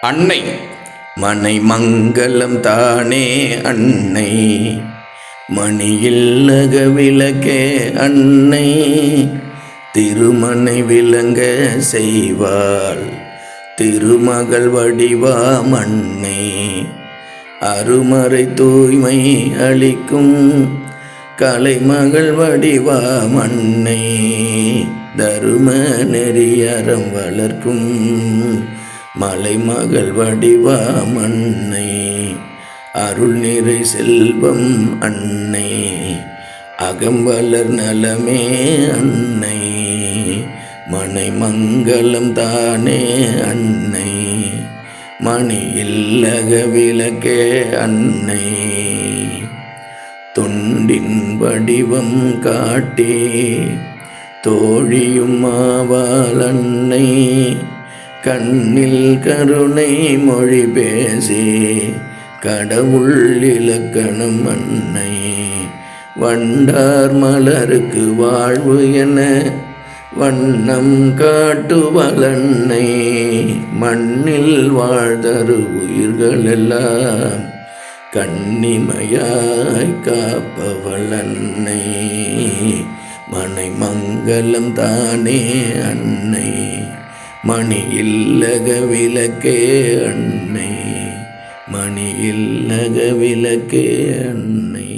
அன்னை. மனை மங்களம் தானே அன்னை. மணியில்லக விளக்கே அன்னை. திருமனை விளங்க செய்வாள். திருமகள் வடிவாம் அன்னை. அருமறை தூய்மை அளிக்கும் கலைமகள் வடிவாம் அன்னை. தரும நெறியறம் வளர்க்கும் மலைமகள் வடிவாம் அன்னை அருள் நிறை செல்வம் அன்னை அகம்பலர் நலமே அன்னை மனை மங்களம் தானே அன்னை மணி இல்லக விளக்கே அன்னை தொண்டின் வடிவம் காட்டி. தோழியும் ஆவாள் அன்னை கண்ணில் கருணை மொழி பேசி கடவுள் இலக்கணம் அன்னை. வண்டார் மலருக்கு வாழ்வு என வண்ணம் காட்டுவலன்னை மண்ணில் வாழ்தரு உயிர்களெல்லாம் கண்ணிமையாய் காப்பவளன்னை. மனை மங்களம் தானே அன்னை. மணி இல்லக விளக்கே அன்னை மணி இல்லக விளக்கே அன்னை.